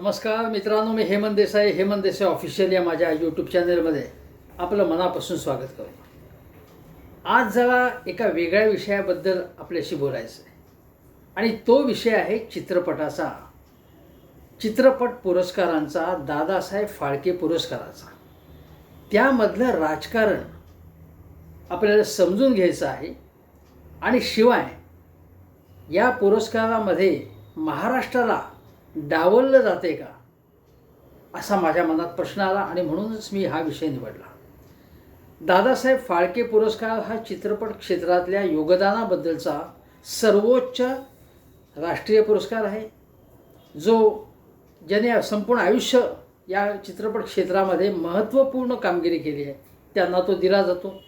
नमस्कार मित्रांनो मी हेमंत देसाई. हेमंत देसाई ऑफिशियल या माझ्या यूट्यूब चॅनलमध्ये आपलं मनापासून स्वागत करतो. आज जरा एका वेगळ्या विषयाबद्दल आपल्याशी बोलायचं आहे. आणि तो विषय आहे चित्रपटाचा. चित्रपट पुरस्कारांचा दादासाहेब फाळके पुरस्काराचा. त्यामधलं राजकारण आपल्याला समजून घ्यायचं आहे. आणि शिवाय या पुरस्कारामध्ये महाराष्ट्राला डावललं जाते का? असा माझ्या मनात प्रश्न आला आणि म्हणूनच मी हा विषय निवडला. दादासाहेब फाळके पुरस्कार हा चित्रपट क्षेत्रातल्या योगदानाबद्दलचा सर्वोच्च राष्ट्रीय पुरस्कार आहे. जो ज्याने संपूर्ण आयुष्य या चित्रपट क्षेत्रामध्ये महत्त्वपूर्ण कामगिरी केली आहे त्यांना तो दिला जातो.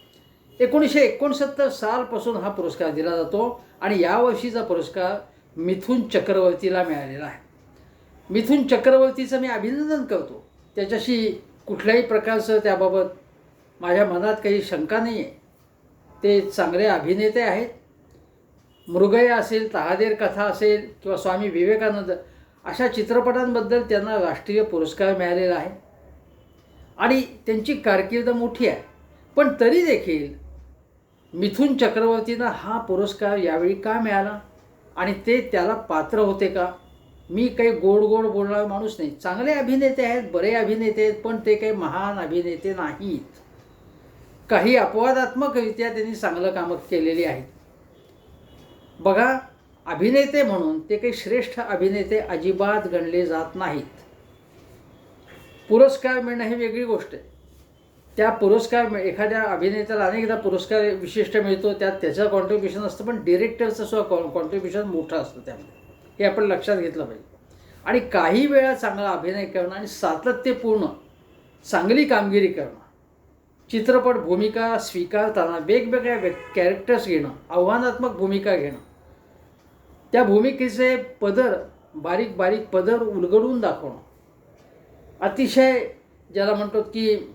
एकोणीसशे एकोणसत्तर सालपासून हा पुरस्कार दिला जातो आणि यावर्षीचा पुरस्कार मिथुन चक्रवर्तीला मिळालेला आहे. मिथुन चक्रवर्तीचं मी अभिनंदन करतो. त्याच्याशी कुठल्याही प्रकारचं त्याबाबत माझ्या मनात काही शंका नाही आहे ते चांगले अभिनेते आहेत. मृगय असेल तहादेर कथा असेल किंवा स्वामी विवेकानंद अशा चित्रपटांबद्दल त्यांना राष्ट्रीय पुरस्कार मिळालेला आहे. आणि त्यांची कारकीर्द मोठी आहे. पण तरी देखील मिथुन चक्रवर्तींना हा पुरस्कार यावेळी का मिळाला? आणि ते त्याला पात्र होते का? मी काही गोड गोड बोलणारा माणूस नाही. चांगले अभिनेते आहेत बरे अभिनेते आहेत पण ते काही महान अभिनेते नाहीत. काही अपवादात्मकरित्या त्यांनी चांगलं कामं केलेली आहेत. बघा अभिनेते म्हणून ते काही श्रेष्ठ अभिनेते अजिबात गणले जात नाहीत. पुरस्कार मिळणं ही वेगळी गोष्ट आहे. त्या पुरस्कार एखाद्या अभिनेत्याला अनेकदा पुरस्कार विशिष्ट मिळतो त्यात त्याचं कॉन्ट्रीब्युशन असतं पण डिरेक्टरचं सुद्धा कॉ कॉन्ट्रीब्युशन मोठं असतं त्यामध्ये. हे आपण लक्षात घेतलं पाहिजे. आणि काही वेळा चांगला अभिनय करणं आणि सातत्यपूर्ण चांगली कामगिरी करणं चित्रपट भूमिका स्वीकारताना वेगवेगळ्या व्य कॅरेक्टर्स घेणं आव्हानात्मक भूमिका घेणं त्या भूमिकेचे पदर बारीक बारीक पदर उलगडून दाखवणं. अतिशय ज्याला म्हणतो की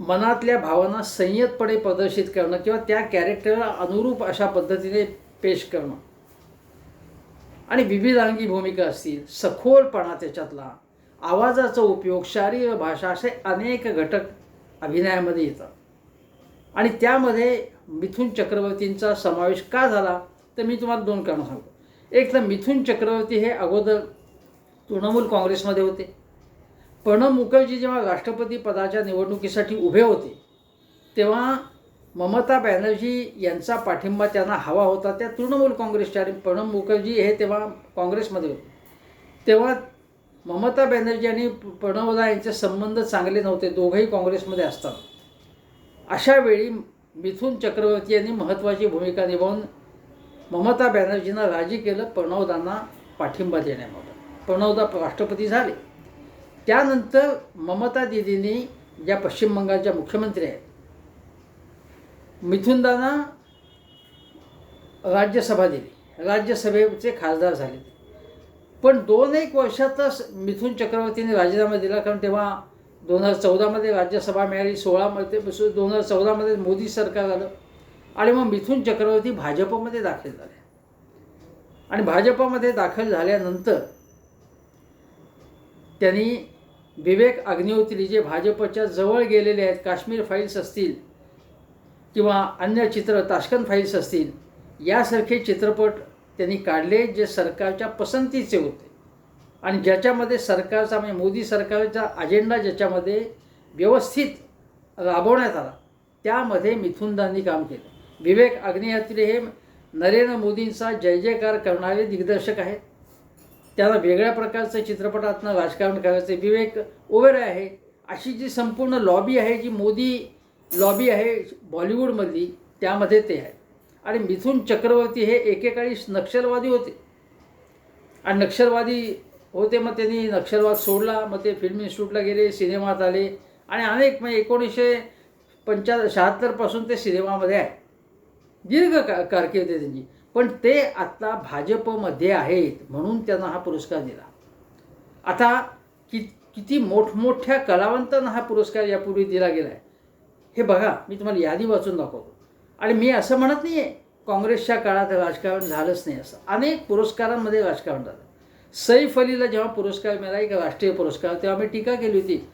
मनातल्या भावना संयतपणे प्रदर्शित करणं किंवा त्या कॅरेक्टरला अनुरूप अशा पद्धतीने पेश करणं. आणि विविधांगी भूमिका असतील. सखोलपणा त्याच्यातला. आवाजाचा उपयोग शारीर भाषा असे अनेक घटक अभिनयामध्ये येतात. आणि त्यामध्ये मिथुन चक्रवर्तींचा समावेश का झाला? तर मी तुम्हाला दोन कारणं सांगतो. एक तर मिथुन चक्रवर्ती हे अगोदर तृणमूल काँग्रेसमध्ये होते. प्रणब मुखर्जी जेव्हा राष्ट्रपती पदाच्या निवडणुकीसाठी उभे होते तेव्हा ममता बॅनर्जी यांचा पाठिंबा त्यांना हवा होता. त्या तृणमूल काँग्रेसच्या आणि प्रणब मुखर्जी हे तेव्हा काँग्रेसमध्ये होते. तेव्हा ममता बॅनर्जी आणि प्रणवदा यांचे संबंध चांगले नव्हते. दोघंही काँग्रेसमध्ये असतात. अशा वेळी मिथुन चक्रवर्ती यांनी महत्त्वाची भूमिका निभावून ममता बॅनर्जींना राजी केलं. प्रणवदांना पाठिंबा देण्याबाबत. प्रणवदा राष्ट्रपती झाले. त्यानंतर ममता दिदींनी ज्या पश्चिम बंगालच्या मुख्यमंत्री आहेत मिथुनदांना राज्यसभा दिली. राज्यसभेचे खासदार झाले पण दोन एक वर्षातच मिथुन चक्रवर्तीने राजीनामा दिला कारण तेव्हा दोन हजार चौदामध्ये राज्यसभा मिळाली सोळामध्ये दोन हजार चौदामध्ये मोदी सरकार आलं. आणि मग मिथुन चक्रवर्ती भाजपमध्ये दाखल झाले. आणि भाजपमध्ये दाखल झाल्यानंतर त्यांनी विवेक अग्निहोत्री जे भाजपच्या जवळ गेलेले आहेत काश्मीर फाईल्स असतील किंवा अन्य चित्र ताशकन फाईल्स असतील यासारखे चित्रपट त्यांनी काढले जे सरकारच्या पसंतीचे होते. आणि ज्याच्यामध्ये सरकारचा म्हणजे मोदी सरकारचा अजेंडा ज्याच्यामध्ये व्यवस्थित राबवण्यात आला त्यामध्ये मिथुनदांनी काम केलं. विवेक अग्निहोत्री हे नरेंद्र मोदींचा जय जयकार करणारे दिग्दर्शक आहेत. त्याला वेगळ्या प्रकारचं चित्रपटातनं राजकारण करायचं. विवेक ओबेरॉय आहे. अशी जी संपूर्ण लॉबी आहे जी मोदी लॉबी आहे बॉलिवूडमधली त्यामध्ये ते आहे. आणि मिथुन चक्रवर्ती हे एकेकाळी नक्षलवादी होते. आणि नक्षलवादी होते मग त्यांनी नक्षलवाद सोडला मग ते फिल्म इन्स्टिट्यूटला गेले सिनेमात आले. आणि अनेक म्हणजे एकोणीसशे पंचा शहात्तरपासून ते सिनेमामध्ये आहे. दीर्घ का कारकीर्द त्यांची. पण ते आत्ता भाजपमध्ये आहेत म्हणून त्यांना हा पुरस्कार दिला. आता कि किती मोठमोठ्या कलावंतांना हा पुरस्कार यापूर्वी दिला गेला आहे हे बघा मी तुम्हाला यादी वाचून दाखवतो. आणि मी असं म्हणत नाही आहे काँग्रेसच्या काळात राजकारण झालंच नाही असं. अनेक पुरस्कारांमध्ये राजकारण झालं. सैफ अलीला जेव्हा पुरस्कार मिळाला एक राष्ट्रीय पुरस्कार तेव्हा मी टीका केली होती.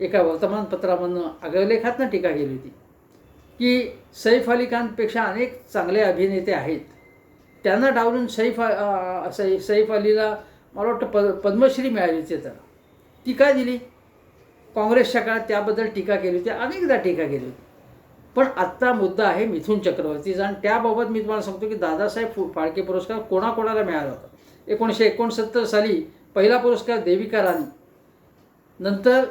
एका वर्तमानपत्रामधनं अग्रलेखातनं टीका केली होती. की सैफ अली खानपेक्षा अनेक चांगले अभिनेते आहेत. त्यांना डावलून सैफ अ, सै सैफ अलीला मला वाटतं प पद्मश्री मिळाली होती त्याला. ती काय दिली? काँग्रेसच्या काळात त्याबद्दल टीका केली होती अनेकदा टीका केली होती. पण आत्ता मुद्दा आहे मिथुन चक्रवर्तीचा आणि त्याबाबत मी तुम्हाला सांगतो की दादासाहेब फु- फाळके पुरस्कार कोणाकोणाला मिळाला होता? एकोणीसशे एकोणसत्तर साली पहिला पुरस्कार देविका राणी नंतर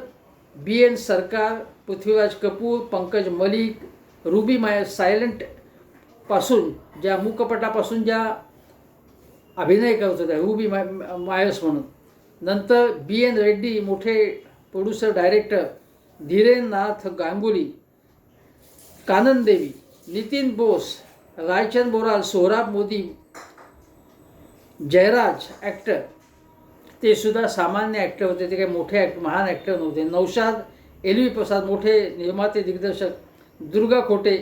B N Sarkar Prithviraj Kapoor Pankaj Mallick Ruby माय सायलेंटपासून ज्या मूकपटापासून ज्या अभिनय करत होत्या रुबी माय मायस म्हणून. नंतर बी एन रेड्डी मोठे producer director Dhirenath Ganguly Kanan Devi Nitin Bose Raichand Boral Sohrab Modi Jairaj actor ते सुद्धा सामान्य ॲक्टर होते. ते काही मोठे ॲक्ट महान ॲक्टर नव्हते. नौशाद एल व्ही प्रसाद मोठे निर्माते दिग्दर्शक. दुर्गा खोटे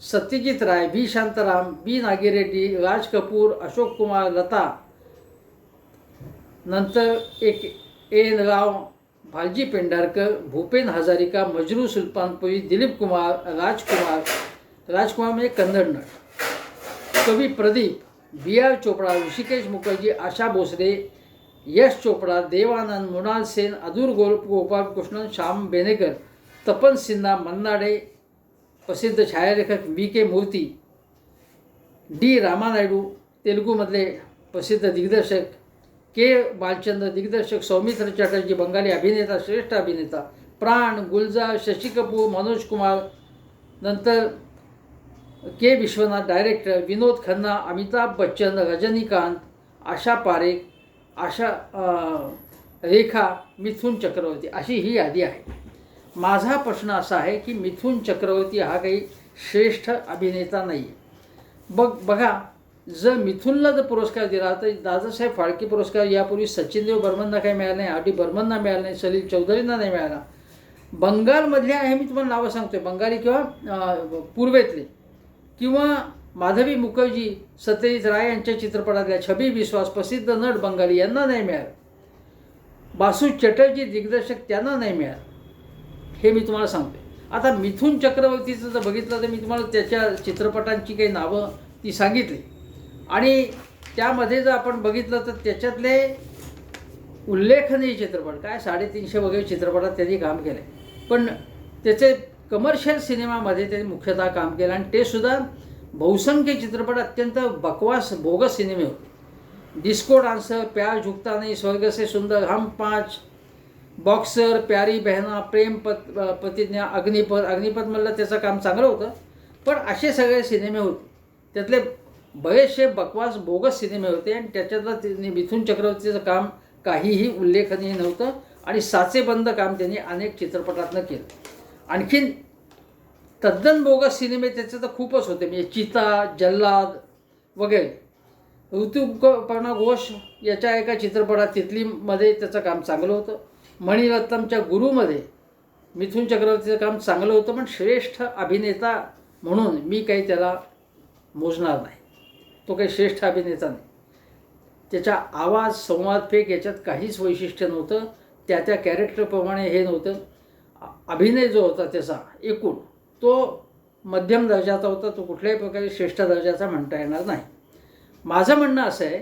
सत्यजित राय बी शांताराम बी. नागिरेड्डी राज कपूर अशोक कुमार लता. नंतर एक एन. राव भालजी पेंढारकर भूपेन हजारिका मजरू सुलतानपुरी दिलीप कुमार राजकुमार राजकुमार म्हणजे कन्नड नट कवी प्रदीप बी आर चोपडा ऋषिकेश मुखर्जी आशा भोसले यश चोपडा देवानंद मृणाल सेन अदूर गोल गोपालकृष्णन श्याम बेनेकर तपन सिन्हा मन्नाडे प्रसिद्ध छायालेखक व्ही के मूर्ती डी रामानायडू तेलुगूमधले प्रसिद्ध दिग्दर्शक के बालचंद्र दिग्दर्शक सौमित्र चटर्जी बंगाली अभिनेता श्रेष्ठ अभिनेता प्राण गुलजार शशी कपूर मनोज कुमार नंतर के विश्वनाथ डायरेक्टर विनोद खन्ना अमिताभ बच्चन रजनीकांत आशा पारेख आशा रेखा मिथुन चक्रवर्ती अशी ही यादी आहे. माझा प्रश्न असा आहे की मिथुन चक्रवर्ती हा काही श्रेष्ठ अभिनेता नाही आहे बघ बघा जर मिथुनला जर पुरस्कार दिला तर दादासाहेब फाळके पुरस्कार यापूर्वी सचिनदेव बर्मनना काही मिळाला नाही आर डी बर्मनना मिळाला नाही सलील चौधरींना नाही मिळाला. बंगालमधल्या आहे मी तुम्हाला नावं सांगतोय बंगाली किंवा पूर्वेतले किंवा माधवी मुखर्जी सत्यजित राय यांच्या चित्रपटातल्या छबी विश्वास प्रसिद्ध नट बंगाली यांना नाही मिळालं. बासू चटर्जी दिग्दर्शक त्यांना नाही मिळालं. हे मी तुम्हाला सांगतोय. आता मिथुन चक्रवर्तीचं जर बघितलं तर मी तुम्हाला त्याच्या चित्रपटांची काही नावं ती सांगितली. आणि त्यामध्ये जर आपण बघितलं तर त्याच्यातले उल्लेखनीय चित्रपट काय साडेतीनशे वगैरे चित्रपटात त्यांनी काम केलं पण त्याचे कमर्शियल सिनेमामध्ये त्यांनी मुख्यतः काम केलं आणि ते सुद्धा बहुसंख्य चित्रपट अत्यंत बकवास बोगस सिनेमे होते. डिस्को डान्सर प्यार झुकता नाही स्वर्ग से सुंदर हम पाच बॉक्सर प्यारी बहना प्रेम पत प्रतिज्ञा अग्निपथ अग्निपथ म्हणलं त्याचं काम चांगलं होतं. पण असे सगळे सिनेमे होते. त्यातले बरेचसे बकवास बोगस सिनेमे होते आणि त्याच्यातला त्यांनी मिथुन चक्रवर्तीचं काम काहीही उल्लेखनीय नव्हतं आणि साचेबंद काम त्यांनी अनेक चित्रपटातनं केलं. आणखीन तद्दन बोगस सिनेमे त्याचे तर खूपच होते. म्हणजे चिता जल्लाद वगैरे. ऋतुपर्णा घोष याच्या एका चित्रपटात तिथलीमध्ये त्याचं काम चांगलं होतं. मणिरत्नमच्या गुरुमध्ये मिथुन चक्रवर्तीचं काम चांगलं होतं पण श्रेष्ठ अभिनेता म्हणून मी काही त्याला मोजणार नाही. तो काही श्रेष्ठ अभिनेता नाही. त्याच्या आवाज संवाद फेक याच्यात काहीच वैशिष्ट्य नव्हतं. त्या त्या कॅरेक्टरप्रमाणे हे नव्हतं. अभिनय जो होता त्याचा एकूण तो मध्यम दर्जाचा होता. तो कुठल्याही प्रकारे श्रेष्ठ दर्जाचा म्हणता येणार नाही. माझं म्हणणं असं आहे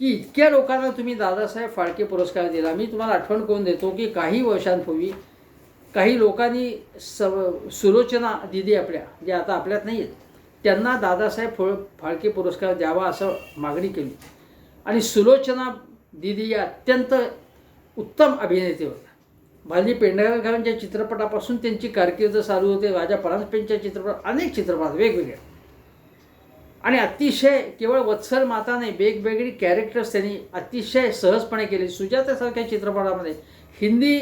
की इतक्या लोकांना तुम्ही दादासाहेब फाळके पुरस्कार दिला. मी तुम्हाला आठवण करून देतो की काही वर्षांपूर्वी काही लोकांनी स सुलोचना दिदी आपल्या जे आता आपल्यात नाही आहेत त्यांना दादासाहेब फळ फाळके पुरस्कार द्यावा असं मागणी केली. आणि सुलोचना दिदी या अत्यंत उत्तम अभिनेते होत्या. भाजी पेंढारकरांच्या चित्रपटापासून त्यांची कारकीर्द चालू होते. राजा परांजपेंच्या चित्रपट अनेक चित्रपटात वेगवेगळ्या आणि अतिशय केवळ वत्सल माता नाही वेगवेगळी कॅरेक्टर्स त्यांनी अतिशय सहजपणे केली. सुजातासारख्या चित्रपटामध्ये हिंदी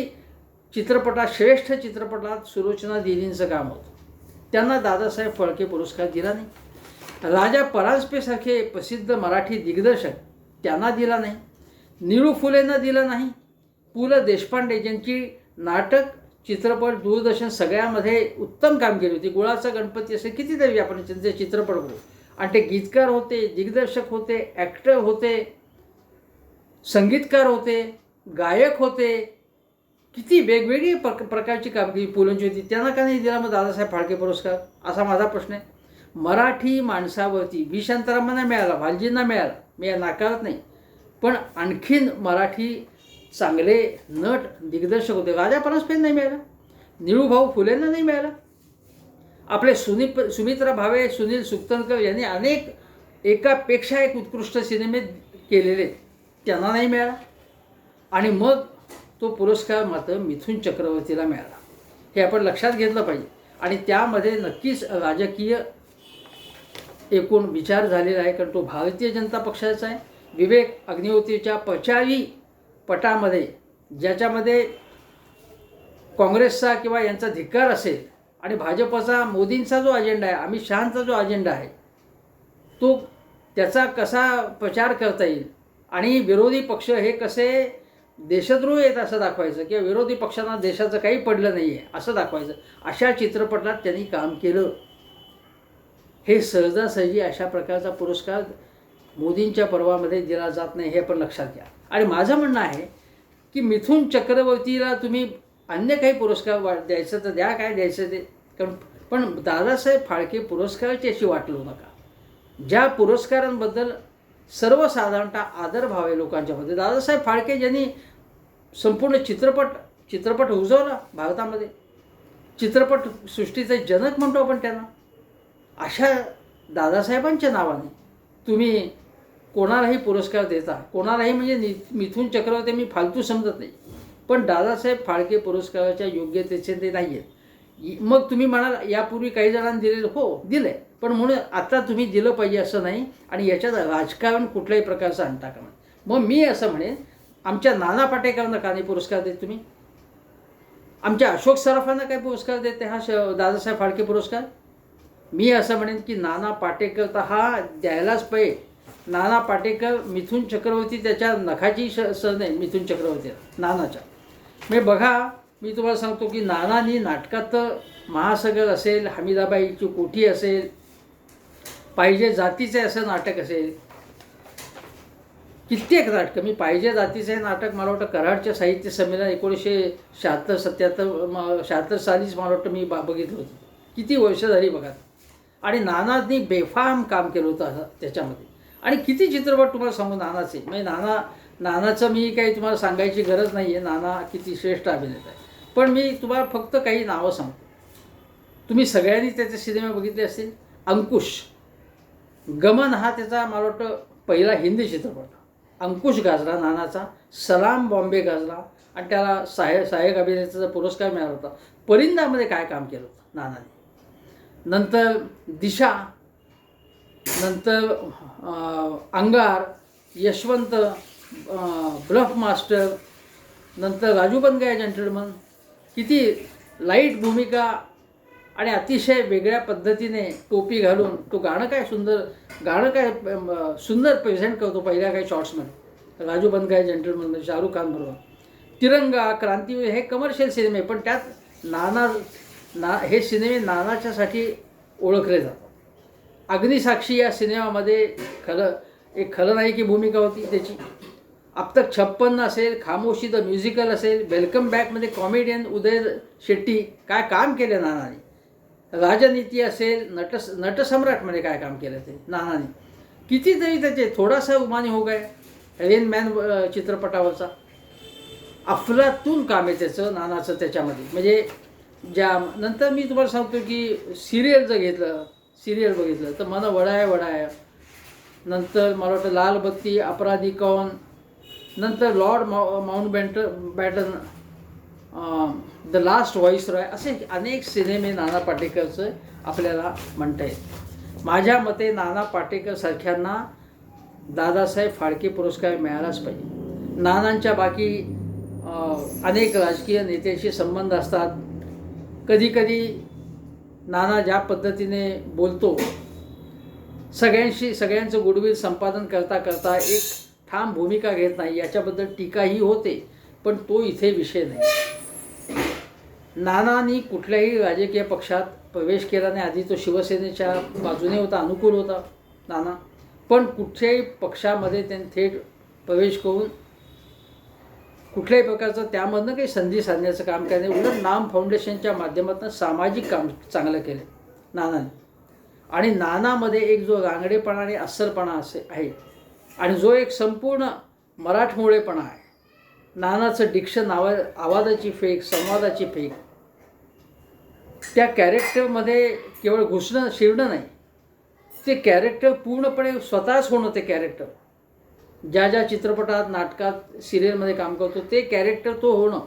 चित्रपटात श्रेष्ठ चित्रपटात सुलोचना दिदींचं काम होतं. त्यांना दादासाहेब फळके पुरस्कार दिला नाही. राजा परांजपेसारखे प्रसिद्ध मराठी दिग्दर्शक त्यांना दिला नाही. निळू फुलेंना दिलं नाही. पु ल देशपांडे ज्यांची नाटक चित्रपट दूरदर्शन सगळ्यामध्ये उत्तम कामगिरी होती. गुळाचा गणपती असे कितीतरी आपण त्यांचे चित्रपट बघू. आणि ते गीतकार होते दिग्दर्शक होते ॲक्टर होते संगीतकार होते गायक होते किती वेगवेगळी प्रक प्रकारची कामगिरी पुलंची होती. त्यांना का नाही दिला मग दादासाहेब फाळके पुरस्कार? असा माझा प्रश्न आहे. मराठी माणसावरती बी शांतारामांना मिळाला भालजींना मिळाला मी नाकारत नाही. पण आणखीन मराठी चांगले नट दिग्दर्शक होते. राजा परासपेन नाही मिळाला. निळूभाऊ फुलेंना नाही मिळाला. आपले सुनीप सुमित्रा भावे सुनील सुक्तनकर यांनी अनेक एकापेक्षा एक उत्कृष्ट सिनेमे केलेले त्यांना नाही मिळाला. आणि मग तो पुरस्कार मात्र मिथुन चक्रवर्तीला मिळाला. हे आपण लक्षात घेतलं पाहिजे. आणि त्यामध्ये नक्कीच राजकीय एकूण विचार झालेला आहे कारण तो भारतीय जनता पक्षाचा आहे. विवेक अग्निहोत्रीच्या प्रचारी पटामध्ये ज्याच्यामध्ये काँग्रेसचा किंवा यांचा धिक्कार असेल आणि भाजपचा मोदींचा जो अजेंडा आहे अमित शहांचा जो अजेंडा आहे तो त्याचा कसा प्रचार करता येईल? आणि विरोधी पक्ष हे कसे देशद्रोह आहेत असं दाखवायचं किंवा विरोधी पक्षांना देशाचं काही पडलं नाही आहे असं दाखवायचं. अशा चित्रपटात त्यांनी काम केलं. हे सहजासहजी अशा प्रकारचा पुरस्कार मोदींच्या पर्वामध्ये दिला जात नाही हे पण लक्षात घ्या. आणि माझं म्हणणं आहे की मिथुन चक्रवर्तीला तुम्ही अन्य काही पुरस्कार वा द्यायचं तर द्या काय द्यायचं ते. कारण पण दादासाहेब फाळके पुरस्काराची अशी वाट लावू नका. ज्या पुरस्कारांबद्दल सर्वसाधारणतः आदर भाव आहे लोकांच्यामध्ये. दादासाहेब फाळके ज्यांनी संपूर्ण चित्रपट चित्रपट उजवला भारतामध्ये. चित्रपट सृष्टीचे जनक म्हणतो आपण त्यांना. अशा दादासाहेबांच्या नावाने तुम्ही कोणालाही पुरस्कार देता. कोणालाही म्हणजे नि मिथून चक्रवर्ती मी फालतू समजत नाही. पण दादासाहेब फाळके पुरस्काराच्या योग्यतेचे ते नाही आहेत मग तुम्ही म्हणाल यापूर्वी काही जणांनी दिलेलं हो दिलं आहे पण म्हणून आता तुम्ही दिलं पाहिजे असं नाही. आणि याच्यात राजकारण कुठल्याही प्रकारचं आणता का मग मी असं म्हणेन आमच्या नाना पाटेकरांना का नाही पुरस्कार देत तुम्ही? आमच्या अशोक सराफांना काय पुरस्कार देते हा श दादासाहेब फाळके पुरस्कार? मी असं म्हणेन की नाना पाटेकर तर हा द्यायलाच पाहिजे. नाना पाटेकर मिथुन चक्रवर्ती त्याच्या नखाची श सर नाही मिथुन चक्रवर्ती नानाच्या. मी बघा मी तुम्हाला सांगतो की नानानी नाटकात महासागर असेल हमीदाबाईची कोठी असेल पाहिजे जातीचे असं नाटक असेल कित्येक नाटकं. मी पाहिजे जातीचे हे नाटक मला वाटतं कराडच्या साहित्य संमेलन एकोणीसशे शहात्तर सत्याहत्तर म शहात्तर सालीच मला वाटतं मी बा बघितलं होतं. किती वर्ष झाली बघा. आणि नानांनी बेफाम काम केलं होतं त्याच्यामध्ये. आणि किती चित्रपट तुम्हाला सांगू नानाचे. म्हणजे नाना नानाचं मी काही तुम्हाला सांगायची गरज नाही आहे नाना किती श्रेष्ठ अभिनेता आहे. पण मी तुम्हाला फक्त काही नावं सांगतो. तुम्ही सगळ्यांनी त्याचे सिनेमे बघितले असतील? अंकुश. गमन हा त्याचा मला वाटतं पहिला हिंदी चित्रपट. अंकुश गाजला नानाचा. सलाम बॉम्बे गाजला. आणि त्याला सहाय्य सहाय्यक अभिनेत्याचा पुरस्कार मिळाला होता. परिंदामध्ये काय काम केलं होतं नानाने? नंतर दिशा नंतर अंगार यशवंत ब्लफ मास्टर नंतर राजू बनगाय जेंटलमन. किती लाइट भूमिका आणि अतिशय वेगळ्या पद्धतीने टोपी घालून तो गाणं काय सुंदर गाणं काय सुंदर प्रेझेंट करतो पहिल्या काही शॉर्ट्समध्ये राजू बनगाय जेंटलमन म्हणजे शाहरुख खान बरोबर. तिरंगा क्रांतीवीर हे कमर्शियल सिनेमे पण त्यात नाना ना हे सिनेमे नानाच्यासाठी ओळखले जातात. अग्निसाक्षी या सिनेमामध्ये खरं एक खलनायकी भूमिका होती त्याची. अब तक छप्पन्न असेल खामोशी द म्युझिकल असेल वेलकम बॅकमध्ये कॉमेडियन उदय शेट्टी काय काम केलं नानाने? राजनीती असेल नट नटसम्राटमध्ये काय काम केलं ते? नानाने. कितीतरी त्याचे थोडासा उमानी हो गाय रेन मॅन चित्रपटावरचा. अफलातून काम आहे त्याचं नानाचं त्याच्यामध्ये. म्हणजे ज्या नंतर मी तुम्हाला सांगतो की सिरियल जर घेतलं सिरियल बघितलं तर मला वडाय वडाय. नंतर मला वाटतं लाल बत्ती अपराधी कौन. नंतर लॉर्ड माउ Mount bat Batten the last viceroy असे अनेक सिनेमे नाना पाटेकरचं आपल्याला म्हणता येईल. माझ्या मते नाना पाटेकर सारख्यांना दादासाहेब फाळके पुरस्कार मिळालाच पाहिजे. नानांच्या बाकी अनेक राजकीय नेत्यांशी संबंध असतात. कधीकधी नाना ज्या पद्धतीने बोलतो सगळ्यांशी सगळ्यांचं गुडविल संपादन करता करता एक ठाम भूमिका घेत नाही याच्याबद्दल टीकाही होते पण तो इथे विषय नाही. नानांनी कुठल्याही राजकीय पक्षात प्रवेश केला नाही. आधी तो शिवसेनेच्या बाजूने होता अनुकूल होता नाना. पण कुठल्याही पक्षामध्ये त्यांनी थेट प्रवेश करून कुठल्याही प्रकारचं त्यामधनं काही संधी साधण्याचं काम केलं नाही. उलट नाम फाउंडेशनच्या माध्यमातून सामाजिक काम चांगलं केलं नानाने. आणि नानामध्ये एक जो रांगडेपणा आणि अस्सलपणा असे आहे आणि जो एक संपूर्ण मराठमोळेपणा आहे. नानाचं डिक्शन नावा आवाजाची फेक संवादाची फेक त्या कॅरेक्टरमध्ये केवळ घुसणं शिरणं नाही. ते कॅरेक्टर पूर्णपणे स्वतःच होणं ते कॅरेक्टर. ज्या ज्या चित्रपटात नाटकात सिरियलमध्ये काम करतो ते कॅरेक्टर तो होणं.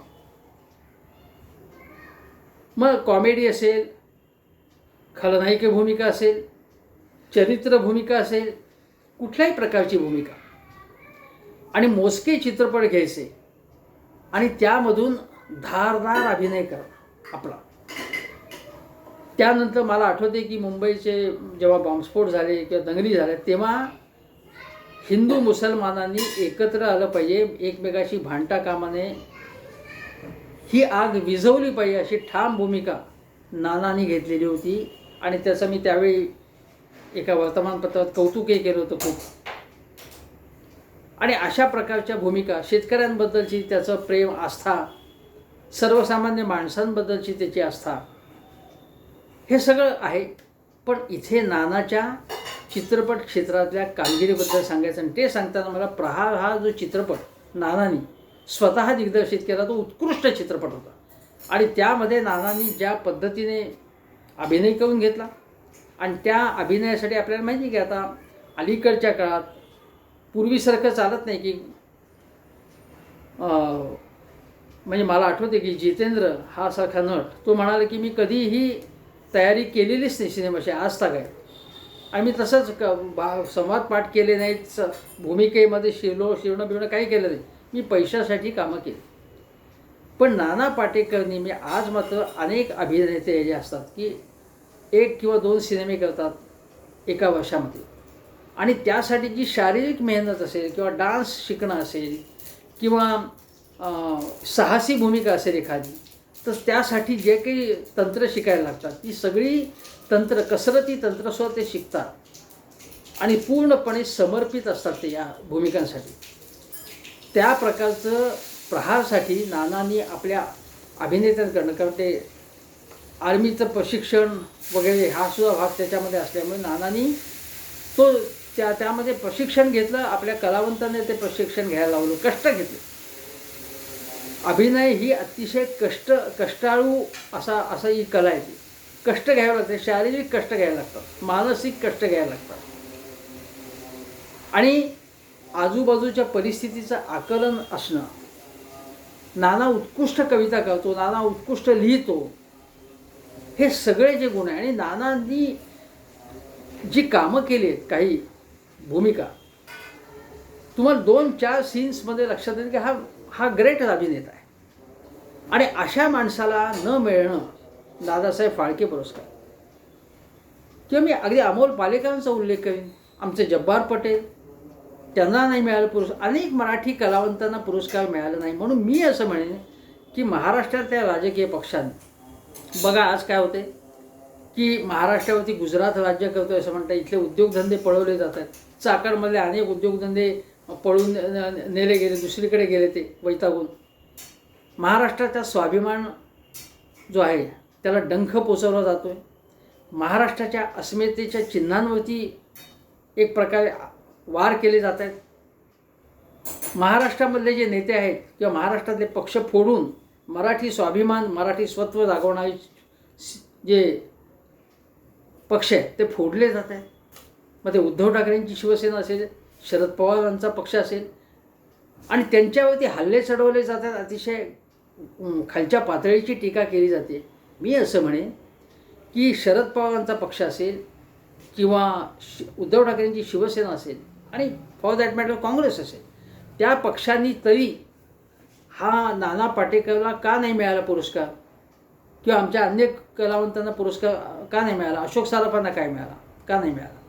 मग कॉमेडी असेल खलनायिकी भूमिका असेल चरित्र भूमिका असेल कुठल्याही प्रकारची भूमिका. आणि मोजके चित्रपट घ्यायचे आणि त्यामधून धारदार अभिनय करा आपला. त्यानंतर मला आठवते की मुंबईचे जेव्हा बॉम्बस्फोट झाले किंवा दंगली झाल्या तेव्हा हिंदू मुसलमानांनी एकत्र आलं पाहिजे एकमेकाशी भांडता कामाने. ही आग विझवली पाहिजे अशी ठाम भूमिका नानानी घेतलेली होती. आणि त्याचं मी त्यावेळी एका वर्तमानपत्रात कौतुकही केलं होतं खूप. आणि अशा प्रकारच्या भूमिका शेतकऱ्यांबद्दलची त्याचं प्रेम आस्था सर्वसामान्य माणसांबद्दलची त्याची आस्था हे सगळं आहे. पण इथे नानाच्या चित्रपट क्षेत्रातल्या कामगिरीबद्दल सांगायचं आणि ते सांगताना मला प्रहार हा जो चित्रपट नानानी स्वतः दिग्दर्शित केला तो उत्कृष्ट चित्रपट होता. आणि त्यामध्ये नानांनी ज्या पद्धतीने अभिनय करून घेतला आणि त्या अभिनयासाठी आपल्याला माहिती की आता अलीकडच्या काळात पूर्वीसारखं चालत नाही की म्हणजे मला आठवते की जितेंद्र हा सारखा नट तो म्हणाला की मी कधीही तयारी केलेलीच नाही सिनेमाची आज तक आहे आणि मी तसंच क बा संवाद पाठ केले नाहीत स भूमिकेमध्ये शिरलो शिरणं बिरणं काही केलं नाही. मी पैशासाठी कामं केली. पण नाना पाटेकरनी मी आज मात्र अनेक अभिनेते जे असतात की एक किंवा दोन सिनेमे करतात एका वर्षामध्ये. आणि त्यासाठी जी शारीरिक मेहनत असेल किंवा डान्स शिकणं असेल किंवा साहसी भूमिका असेल एखादी तर त्यासाठी जे काही तंत्र शिकायला लागतात ती सगळी तंत्र कसरती तंत्रस्व ते शिकतात. आणि पूर्णपणे समर्पित असतात ते या भूमिकांसाठी. त्या प्रकारचं प्रहारसाठी नानांनी आपल्या अभिनेत्यांकडनं कारण ते आर्मीचं प्रशिक्षण वगैरे हा सुद्धा भाग त्याच्यामध्ये असल्यामुळे नानांनी तो त्या त्यामध्ये प्रशिक्षण घेतलं आपल्या कलावंतांनी ते प्रशिक्षण घ्यायला लावलं कष्ट घेतले. अभिनय ही अतिशय कष्ट कष्टाळू असा असा ही कला आहे ती. कष्ट घ्यावे लागते शारीरिक कष्ट घ्यायला लागतात मानसिक कष्ट घ्यायला लागतात. आणि आजूबाजूच्या परिस्थितीचं आकलन असणं नाना उत्कृष्ट कविता करतो नाना उत्कृष्ट लिहितो हे सगळे जे गुण आहे आणि नानांनी जी कामं केली आहेत काही भूमिका तुम्हाला दोन चार सीन्समध्ये लक्षात येईल की हा हा ग्रेट अभिनेता आहे. आणि अशा माणसाला न मिळणं दादासाहेब फाळके पुरस्कार. किंवा मी अगदी अमोल पालेकरांचा उल्लेख करेन आमचे जब्बार पटेल त्यांना नाही मिळालं पुरस्कार अनेक मराठी कलावंतांना पुरस्कार मिळाला नाही. म्हणून मी असं म्हणेन की महाराष्ट्रातल्या राजकीय पक्षांनी बघा आज काय होते की महाराष्ट्रावरती गुजरात राज्य करतो असं म्हणतात इथले उद्योगधंदे पळवले जातात. चाकणमधले अनेक उद्योगधंदे पळून नेले गेले दुसरीकडे गेले ते वैतागून. महाराष्ट्राचा स्वाभिमान जो आहे त्याला डंख पोचवला जातो आहे महाराष्ट्राच्या अस्मितेच्या चिन्हांवरती एक प्रकारे वार केले जात आहेत महाराष्ट्रामधले जे नेते आहेत किंवा महाराष्ट्रातले पक्ष फोडून मराठी स्वाभिमान मराठी स्वत्व जागवणारे जे पक्ष आहेत ते फोडले जात आहेत मग ते उद्धव ठाकरेंची शिवसेना असेल शरद पवारांचा पक्ष असेल. आणि त्यांच्यावरती हल्ले चढवले जातात अतिशय खालच्या पातळीची टीका केली जाते. मी असं म्हणेन की शरद पवारांचा पक्ष असेल किंवा शि उद्धव ठाकरेंची शिवसेना असेल आणि फॉर दॅट मॅटर काँग्रेस असेल त्या पक्षांनी तरी हा नाना पाटेकरला का नाही मिळाला पुरस्कार? किंवा आमच्या अन्य कलावंतांना पुरस्कार का नाही मिळाला? अशोक सारापांना काय मिळाला? का नाही मिळाला?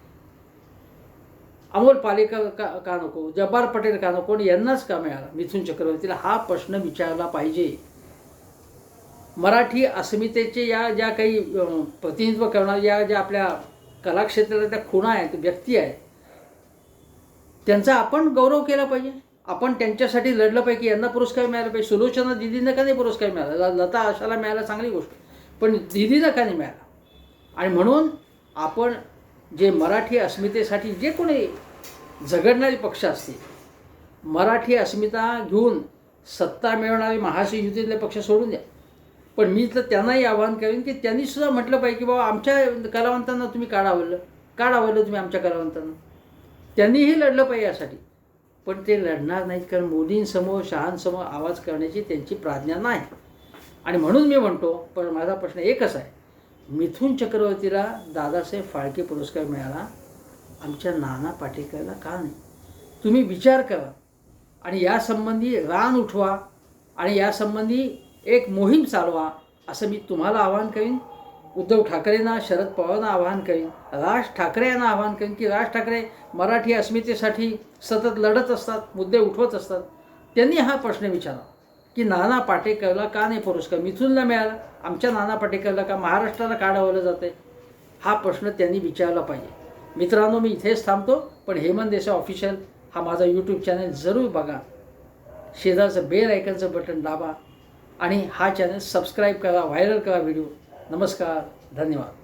अमोल पालेकर का का नको जब्बार पटेल का नको यांनाच का मिळाला मिथुन चक्रवर्तीला हा प्रश्न विचारला पाहिजे. मराठी अस्मितेचे या ज्या काही प्रतिनिधित्व करणाऱ्या या ज्या आपल्या कलाक्षेत्रातल्या त्या खुणा आहेत व्यक्ती आहेत त्यांचा आपण गौरव केला पाहिजे. आपण त्यांच्यासाठी लढलं पाहिजे की यांना पुरस्कार मिळाला पाहिजे. सुलोचना दिदींना का नाही पुरस्कार मिळाला? लता आशाला मिळाला चांगली गोष्ट. पण दिदींना का नाही मिळाला? आणि म्हणून आपण जे मराठी अस्मितेसाठी जे कोणी झगडणारे पक्ष असतील मराठी अस्मिता घेऊन सत्ता मिळवणारे महाशिवयुतीतले पक्ष सोडून द्या. पण मी तर त्यांनाही आवाहन करेन की त्यांनी सुद्धा म्हटलं पाहिजे की बाबा आमच्या कलावंतांना तुम्ही काढावलं काढावलं तुम्ही आमच्या कलावंतांना. त्यांनीही लढलं पाहिजे यासाठी. पण ते लढणार नाहीत कारण मोदींसमोर शहांसमोर आवाज करण्याची त्यांची प्राज्ञा नाही. आणि म्हणून मी म्हणतो पण माझा प्रश्न एकच आहे. मिथुन चक्रवर्तीला दादासाहेब फाळके पुरस्कार मिळाला. आमच्या नाना पाटेकरला का नाही? तुम्ही विचार करा. आणि यासंबंधी रान उठवा आणि यासंबंधी एक मोहीम चालवा असं मी तुम्हाला आवाहन करीन. उद्धव ठाकरेंना शरद पवारांना आवाहन करीन. राज ठाकरे यांना आवाहन करीन की राज ठाकरे मराठी अस्मितेसाठी सतत लढत असतात मुद्दे उठवत असतात. त्यांनी हा प्रश्न विचारा की नाना पाटेकरला का नाही पुरस्कार मिथूनला मिळाला? आमच्या नाना पाटेकरला का? महाराष्ट्राला काढावलं जाते हा प्रश्न त्यांनी विचारला पाहिजे. मित्रांनो मी इथेच थांबतो पण हेमंत देसाई ऑफिशियल हा माझा यूट्यूब चॅनल जरूर बघा. शेजारचं बेल आयकनचं बटन दाबा आणि हा चॅनल सबस्क्राईब करा व्हायरल करा व्हिडिओ नमस्कार धन्यवाद.